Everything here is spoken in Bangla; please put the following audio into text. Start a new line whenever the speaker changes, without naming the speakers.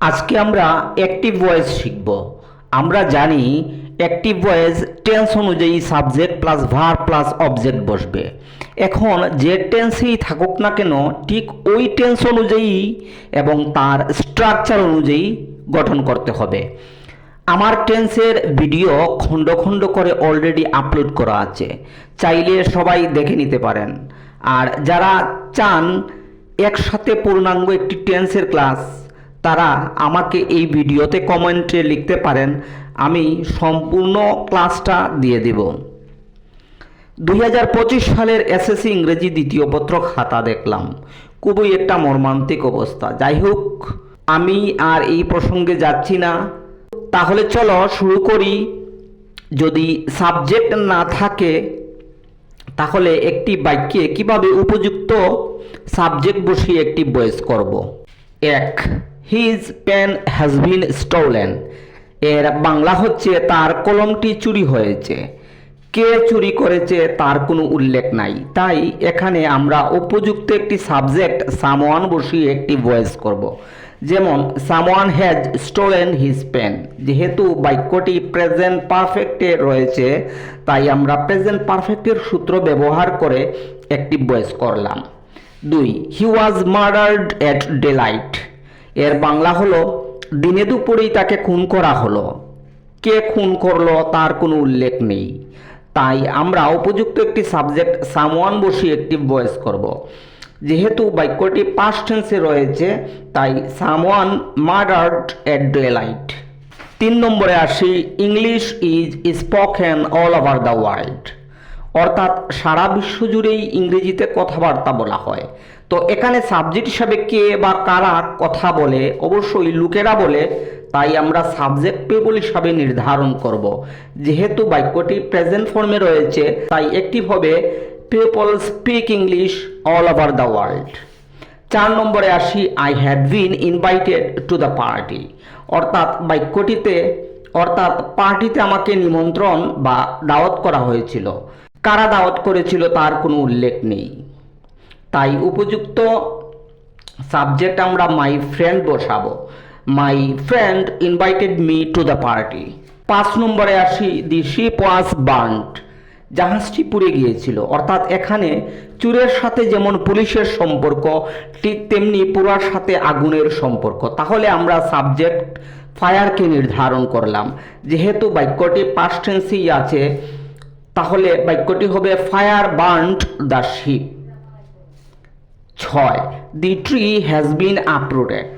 আজকে আমরা অ্যাক্টিভ ভয়েস শিখব। আমরা জানি অ্যাক্টিভ ভয়েস টেন্স অনুযায়ী subject plus verb plus object বসবে। এখন যে টেন্সেই থাকুক না কেন, ঠিক ওই টেন্স অনুযায়ী এবং তার স্ট্রাকচার অনুযায়ী গঠন করতে হবে। আমার টেন্সের ভিডিও খণ্ড খণ্ড করে অলরেডি আপলোড করা আছে। চাইলে সবাই দেখে নিতে পারেন। আর যারা চান, একসাথে পূর্ণাঙ্গ একটি টেন্সের ক্লাস তারা আমাকে এই ভিডিওতে কমেন্টে লিখতে পারেন, আমি সম্পূর্ণ ক্লাসটা দিয়ে দেব। দুই হাজার পঁচিশ সালের এসএসসি ইংরেজি দ্বিতীয় পত্র খাতা দেখলাম। খুবই একটা মর্মান্তিক অবস্থা। যাই হোক, আমি আর এই প্রসঙ্গে যাচ্ছি না। তাহলে চলো শুরু করি। যদি সাবজেক্ট না থাকে, তাহলে একটি বাক্যে কীভাবে উপযুক্ত সাবজেক্ট বসিয়ে একটি বয়েস করব? এক his pen has been stolen এর বাংলা হচ্ছে, তার কলমটি চুরি হয়েছে। কে চুরি করেছে তার কোনো উল্লেখ নাই। তাই এখানে আমরা উপযুক্ত একটি সাবজেক্ট, সামওয়ান বসিয়ে একটি ভয়েস করব। যেমন, someone has stolen his pen যেহেতু বাক্যটি প্রেজেন্ট পারফেক্টে রয়েছে, তাই আমরা প্রেজেন্ট পারফেক্টের সূত্র ব্যবহার করে একটি ভয়েস করলাম। দুই he was murdered at delight এর বাংলা হলো, দিনে দুপুরেই তাকে খুন করা হলো। কে খুন করল তার কোনো উল্লেখ নেই। তাই আমরা উপযুক্ত একটি সাবজেক্ট, সামওয়ান বসিয়ে একটি ভয়েস করব। যেহেতু বাক্যটি পাস্ট টেন্সে রয়েছে, তাই সামওয়ান মার্ডার্ড এট ডেলাইট তিন নম্বরে আসি English is spoken all over the world অর্থাৎ সারা বিশ্ব জুড়েই ইংরেজিতে কথাবার্তা বলা হয়। তো এখানে সাবজেক্ট হিসাবে কে বা কারা কথা বলে, অবশ্যই লোকেরা বলে, তাই আমরা সাবজেক্ট পেবল হিসাবে নির্ধারণ করব। যেহেতু বাক্যটি প্রেজেন্ট ফর্মে রয়েছে, তাই একটি হবে people speak English all over the world চার নম্বরে আসি I had been invited to the party অর্থাৎ বাক্যটিতে, অর্থাৎ পার্টিতে আমাকে নিমন্ত্রণ বা দাওয়াত করা হয়েছিল। কারা দাওয়াত করেছিল তার কোনো উল্লেখ নেই। তাই উপযুক্ত সাবজেক্ট আমরা মাই ফ্রেন্ড বসাবো। My friend invited me to the party পাঁচ নম্বরে আসি দি শিপ ওয়াজ বার্নড জাহাজটি পুড়ে গিয়েছিল। অর্থাৎ এখানে চুরের সাথে যেমন পুলিশের সম্পর্ক, ঠিক তেমনি পুরার সাথে আগুনের সম্পর্ক। তাহলে আমরা সাবজেক্ট ফায়ারকে নির্ধারণ করলাম। যেহেতু বাক্যটি পাস্ট টেন্সেই আছে তাহলে বাক্যটি হবে ফায়ার বার্নড দ্য শিপ ছয়। The tree has been uprooted